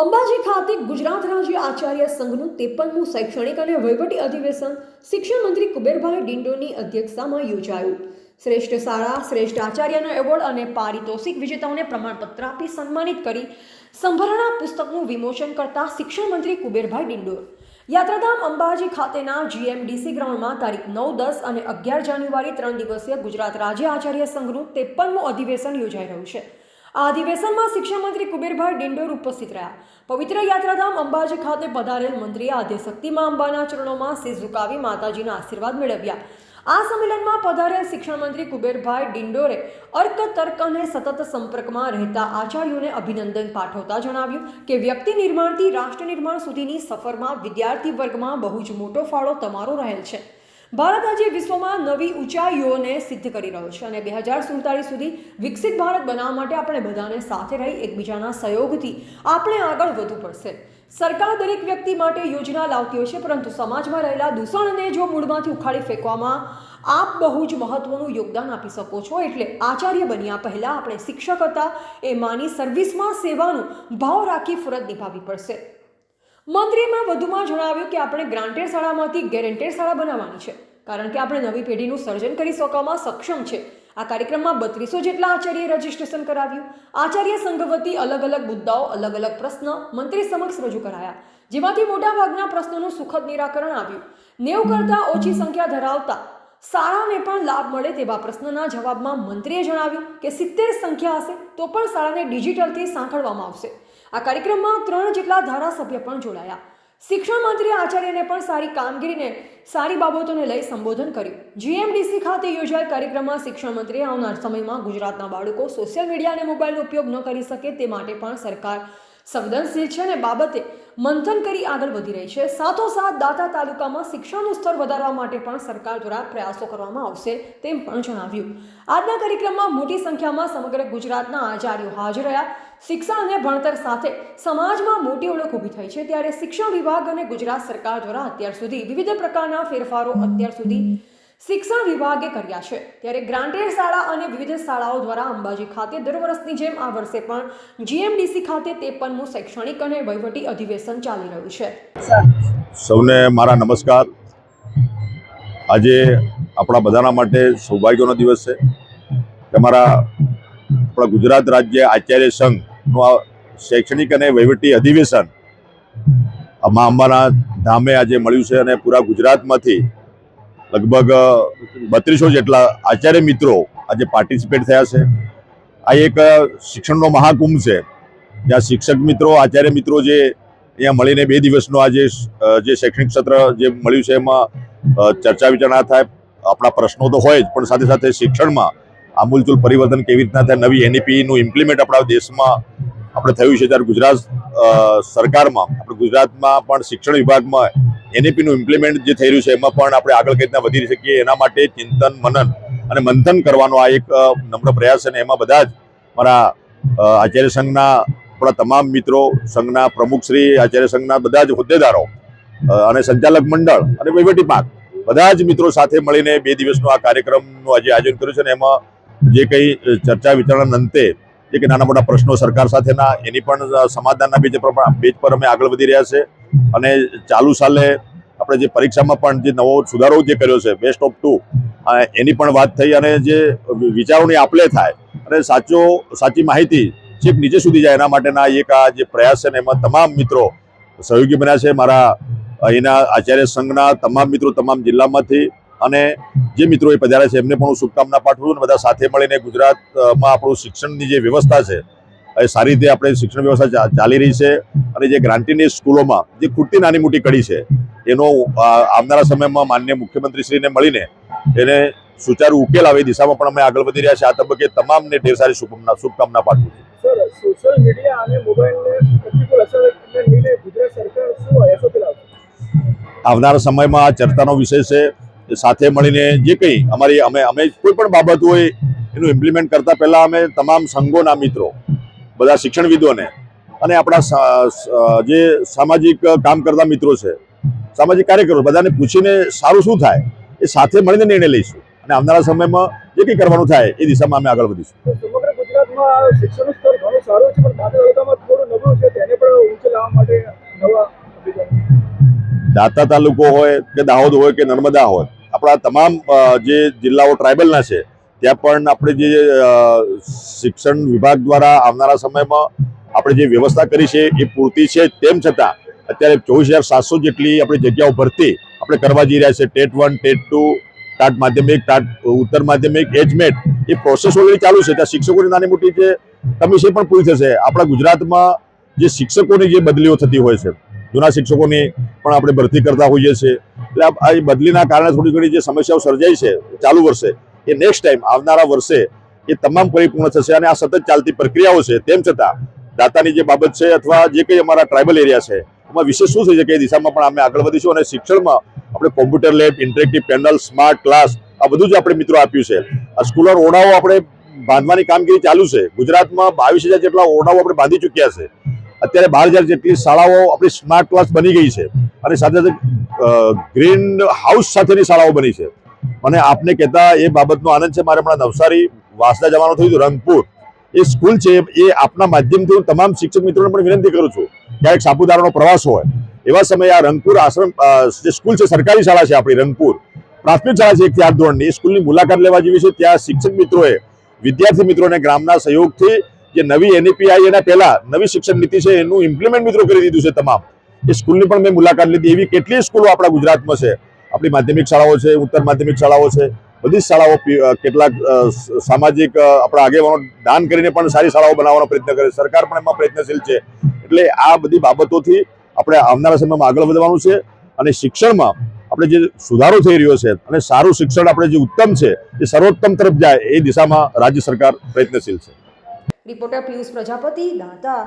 અંબાજી ખાતે ગુજરાત રાજ્ય આચાર્ય સંઘનું ત્રેપનમું શૈક્ષણિક અને વહીવટી અધિવેશન શિક્ષણ મંત્રી કુબેરભાઈ ડિંડોની અધ્યક્ષતામાં યોજાયું. શ્રેષ્ઠ શાળા, શ્રેષ્ઠ આચાર્યનો એવોર્ડ અને પારિતોષિક વિજેતાઓને પ્રમાણપત્ર આપી સન્માનિત કરી સંભરણા પુસ્તકનું વિમોચન કરતા શિક્ષણ મંત્રી કુબેરભાઈ ડિંડોર યાત્રાધામ અંબાજી ખાતેના જીએમડીસી ગ્રાઉન્ડમાં તારીખ નવ, દસ અને અગિયાર જાન્યુઆરી ત્રણ દિવસીય ગુજરાત રાજ્ય આચાર્ય સંઘનું ત્રેપનમું અધિવેશન યોજાઈ રહ્યું છે. આ અધિવેશનમાં શિક્ષણમંત્રી કુબેરભાઈ ડિંડોર ઉપસ્થિત રહ્યા. પવિત્ર યાત્રાધામ અંબાજી ખાતે પધારેલ મંત્રીએ આદ્યશક્તિમાં અંબાના ચરણોમાં શીશ ઝુકાવી માતાજીના આશીર્વાદ મેળવ્યા. આ સંમેલનમાં પધારેલ શિક્ષણ મંત્રી કુબેરભાઈ ડિંડોરે અર્ક, તર્ક અને સતત સંપર્કમાં રહેતા આચાર્યોને અભિનંદન પાઠવતા જણાવ્યું કે વ્યક્તિ નિર્માણથી રાષ્ટ્ર નિર્માણ સુધીની સફરમાં વિદ્યાર્થી વર્ગમાં બહુ જ મોટો ફાળો તમારો રહેલ છે. ભારત આજે વિશ્વમાં નવી ઊંચાઈઓને સિદ્ધ કરી રહ્યો છે અને બે હજાર સુડતાલીસ સુધી વિકસિત ભારત બનાવવા માટે આપણે બધાને સાથે રહી એકબીજાના સહયોગથી આપણે આગળ વધવું પડશે. સરકાર દરેક વ્યક્તિ માટે યોજના લાવતી હોય છે, પરંતુ સમાજમાં રહેલા દૂષણને જો મૂળમાંથી ઉખાડી ફેંકવામાં આપ બહુ જ મહત્વનું યોગદાન આપી શકો છો. એટલે આચાર્ય બન્યા પહેલાં આપણે શિક્ષક હતા, એ માની સર્વિસમાં સેવાનું ભાવ રાખી ફરજ નિભાવવી પડશે. મંત્રીમાં વધુમાં જણાવ્યું કે આપણે ગ્રાન્ટેડ શાળામાંથી ગેરેન્ટેડ શાળા બનાવવાની છે, કારણ કે આપણે નવી પેઢીનું સર્જન કરી શકવામાં સક્ષમ છે. આ કાર્યક્રમમાં બત્રીસો જેટલા આચાર્યએ રજીસ્ટ્રેશન કરાવ્યું. આચાર્ય સંઘ વતી અલગ અલગ મુદ્દાઓ, અલગ અલગ પ્રશ્ન મંત્રી સમક્ષ રજૂ કરાયા, જેમાંથી મોટાભાગના પ્રશ્નોનું સુખદ નિરાકરણ આવ્યું. નેવ કરતાં ઓછી સંખ્યા ધરાવતા શાળાને પણ લાભ મળે તેવા પ્રશ્નના જવાબમાં મંત્રીએ જણાવ્યું કે સિત્તેર સંખ્યા હશે તો પણ શાળાને ડિજિટલથી સાંકળવામાં આવશે. આ કાર્યક્રમમાં ત્રણ જેટલા ધારાસભ્ય પણ જોડાયા. શિક્ષણ મંત્રી આચાર્યને પણ સારી કામગીરીને, સારી બાબતોને લઈ સંબોધન કર્યું. જીએમડીસી ખાતે યોજાયેલ કાર્યક્રમમાં શિક્ષણ મંત્રીએ આવનાર સમયમાં ગુજરાતના બાળકો સોશિયલ મીડિયા અને મોબાઈલનો ઉપયોગ ન કરી શકે તે માટે પણ સરકાર સંવેદનશીલ છે અને બાબતે મંથન કરી આગળ વધી રહી છે. સાથોસાથ દાતા તાલુકામાં શિક્ષણનું સ્તર વધારવા માટે પણ સરકાર દ્વારા પ્રયાસો કરવામાં આવશે તેમ પણ જણાવ્યું. આજના કાર્યક્રમમાં મોટી સંખ્યામાં સમગ્ર ગુજરાતના આચાર્યો હાજર રહ્યા. શિક્ષણ અને ભણતર સાથે સમાજમાં મોટી ઓળખ ઊભી થઈ છે. ત્યારે શિક્ષણ વિભાગ અને ગુજરાત સરકાર દ્વારા અત્યાર સુધી વિવિધ પ્રકારના ફેરફારો અત્યાર સુધી શિક્ષણ વિભાગે કર્યા છે. ત્યારે ગ્રાન્ટેડ શાળા અને વિવિધ શાળાઓ દ્વારા અંબાજી ખાતે દર વર્ષની જેમ આ વર્ષે પણ જીએમડીસી ખાતે ત્રેપનમું શૈક્ષણિક અને વહીવટી અધિવેશન ચાલી રહ્યું છે. સૌને મારા નમસ્કાર. આજે આપણા બધાના માટે સૌભાગ્યનો દિવસ છે. તમારા આપણા ગુજરાત રાજ્ય આચાર્ય સંઘનું આ શૈક્ષણિક અને વહીવટી અધિવેશન આ અંબાના ધામે આજે મળ્યું છે અને પૂરા ગુજરાતમાંથી લગભગ બત્રીસો જેટલા આચાર્ય મિત્રો આજે પાર્ટિસિપેટ થયા છે. આ એક શિક્ષણનો મહાકુંભ છે. જ્યાં શિક્ષક મિત્રો, આચાર્ય મિત્રો જે અહીંયા મળીને બે દિવસનો આજે જે શૈક્ષણિક સત્ર જે મળ્યું છે એમાં ચર્ચા વિચારણા થાય. આપણા પ્રશ્નો તો હોય જ, પણ સાથે સાથે શિક્ષણમાં આમૂલચૂલ પરિવર્તન કેવી રીતના થાય, નવી એનઈપીનું ઇમ્પ્લિમેન્ટ આપણા દેશમાં આપણે થયું છે. ત્યારે ગુજરાત સરકારમાં, આપણે ગુજરાતમાં પણ શિક્ષણ વિભાગમાં એનઈપીનું ઇમ્પ્લિમેન્ટ જે થઈ રહ્યું છે, એમાં પણ આપણે આગળ કઈ રીતના વધી શકીએ, એના માટે ચિંતન, મનન અને મંથન કરવાનો આ એક નમ્ર પ્રયાસ છે અને એમાં બધા જ મારા આચાર્ય સંઘના આપણા તમામ મિત્રો, સંઘના પ્રમુખશ્રી આચાર્ય સંઘના બધા જ હોદ્દેદારો અને સંચાલક મંડળ અને વહીવટી પાંખ બધા જ મિત્રો સાથે મળીને બે દિવસનો આ કાર્યક્રમનું આજે આયોજન કર્યું છે અને એમાં જે કંઈ ચર્ચા વિચારણા અંતે જે કે નાના મોટા પ્રશ્નો સરકાર સાથેના, એની પણ સમાધાનના બેજ પર બેજ પર અમે આગળ વધી રહ્યા છે. અને ચાલુ સાલે આપણે જે પરીક્ષામાં પણ જે નવો સુધારો જે કર્યો છે બેસ્ટ ઓફ ટુ એની પણ વાત થઈ અને જે વિચારોની આપલે થાય, અને સાચો, સાચી માહિતી છેક નીચે સુધી જાય એના માટેના એક આ જે પ્રયાસ છે ને એમાં તમામ મિત્રો સહયોગી બન્યા છે. મારા અહીંના આચાર્ય સંઘના તમામ મિત્રો તમામ જિલ્લામાંથી અને જે મિત્રો એ પધાર્યા છે, એમને પણ હું શુભકામના પાઠવું અને બધા સાથે મળીને ગુજરાતમાં આપણું શિક્ષણની જે વ્યવસ્થા છે સારી રીતે આપણે શિક્ષણ વ્યવસ્થા ચાલી રહી છે અને જે ગ્રાન્ટીની સ્કૂલોમાં જે ખૂટતી નાની મોટી કડી છે એનો આવનારા સમયમાં માન્ય મુખ્યમંત્રીશ્રીને મળીને એને સુચારુ ઉકેલ આવે દિશામાં પણ અમે આગળ વધી રહ્યા છે આ તબક્કે તમામને ઢેર સારી શુભકામના શુભકામના પાઠવું છું. સોશિયલ મીડિયા અને મોબાઈલને પ્રતિકૂળ અસરને લઈને ગુજરાત સરકાર શું આવનારા સમયમાં આ ચર્ચાનો વિષય છે. સાથે મળીને જે કંઈ અમારી અમે અમે કોઈ પણ બાબત હોય એનું ઇમ્પ્લિમેન્ટ કરતા પહેલા અમે તમામ સંઘોના મિત્રો બધા શિક્ષણવિદોને અને આપણા જે સામાજિક કામ કરતા મિત્રો છે સામાજિક કાર્યકરો બધાને પૂછીને સારું શું થાય એ સાથે મળીને નિર્ણય લઈશું. અને આવનારા સમયમાં જે કંઈ કરવાનું થાય એ દિશામાં અમે આગળ વધીશું. દાતા તાલુકો હોય કે દાહોદ હોય કે નર્મદા હોય આપણા તમામ જે જિલ્લાઓ ટ્રાઇબલના છે ત્યાં પણ આપણે જે શિક્ષણ વિભાગ દ્વારા આવનારા સમયમાં આપણે જે વ્યવસ્થા કરી છે એ પૂરતી છે. તેમ છતાં, અત્યારે ચોવીસ હજાર સાતસો જેટલી આપણી જગ્યાઓ ભરતી આપણે કરવા જઈ રહ્યા છે. TET one, TET two, TAT માધ્યમિક, ટાટ ઉત્તર માધ્યમિક એજમેટ એ પ્રોસેસ ઓલરેડી ચાલુ છે. ત્યાં શિક્ષકોની નાની મોટી જે કમી છે પણ પૂરી થશે. આપણા ગુજરાતમાં જે શિક્ષકોની જે બદલીઓ થતી હોય છે, જૂના શિક્ષકોની પણ આપણે ભરતી કરતા હોઈએ છીએ. એટલે આ આ બદલીના કારણે થોડી ઘણી જે સમસ્યાઓ સર્જાઈ છે, ચાલુ વર્ષે. એ નેક્સ્ટ ટાઈમ આવનારા વર્ષે એ તમામ પરિપૂર્ણ થશે અને આ સતત ચાલતી પ્રક્રિયાઓ છે, તેમ છતાં દાતાની જે બાબત છે અથવા જે કંઈ અમારા ટ્રાઇબલ એરિયા છે, એમાં વિશેષ શું છે કે એ દિશામાં પણ અમે આગળ વધીશું અને શિક્ષણમાં આપણે computer lab interactive panel smart class આ બધું જ આપણે મિત્રો આપ્યું છે. આ સ્કૂલર ઓરડાઓ આપણે બાંધવાની કામગીરી ચાલુ છે. ગુજરાતમાં બાવીસ હજાર જેટલા ઓરડાઓ આપણે બાંધી ચૂક્યા છે. અત્યારે બાર હજાર જેટલી શાળાઓ આપણી સ્માર્ટ ક્લાસ બની ગઈ છે. અને સાથે સાથે ગ્રીન હાઉસ સાથેની શાળાઓ બની છે. મને આપને કહેતા એ બાબતનો આનંદ છે, મારે હમણાં નવસારી વાસદા જવાનું થયું હતું, રંગપુર. એ સ્કૂલ છે, એ આપના માધ્યમથી હું તમામ શિક્ષક મિત્રોને પણ વિનંતી કરું છું ક્યારેક સાપુતારાનો પ્રવાસ હોય. એવા સમયે આ રંગપુર આશ્રમ જે સ્કૂલ છે, સરકારી શાળા છે આપણી, રંગપુર. પ્રાથમિક શાળા છે એકથી આઠ ધોરણની. સ્કૂલની મુલાકાત લેવા જેવી છે. ત્યાં શિક્ષક મિત્રોએ, વિદ્યાર્થી મિત્રોને ગ્રામના સહયોગથી જે નવી એનઈપીઆઈ એના પહેલા નવી શિક્ષણ નીતિ છે, એનું ઇમ્પ્લિમેન્ટ મિત્રો કરી દીધું છે તમામ. એ સ્કૂલની પણ મેં મુલાકાત લીધી. એવી કેટલીય સ્કૂલો આપણા ગુજરાતમાં છે. આપણી માધ્યમિક શાળાઓ છે, ઉત્તર માધ્યમિક શાળાઓ છે, બધી શાળાઓ કેટલાક સામાજિક આપણા આગેવાનો દાન કરીને પણ સારી શાળાઓ બનાવવાનો પ્રયત્ન કરે સરકાર પણ એમાં પ્રયત્નશીલ છે. એટલે આ બધી બાબતોથી આપણે આવનારા સમયમાં આગળ વધવાનું છે અને શિક્ષણમાં આપણે જે સુધારો થઈ રહ્યો છે અને સારું શિક્ષણ આપણે જે ઉત્તમ છે, એ સર્વોત્તમ તરફ જાય એ દિશામાં રાજ્ય સરકાર પ્રયત્નશીલ છે. રિપોર્ટર પિયુષ પ્રજાપતિ, દાતા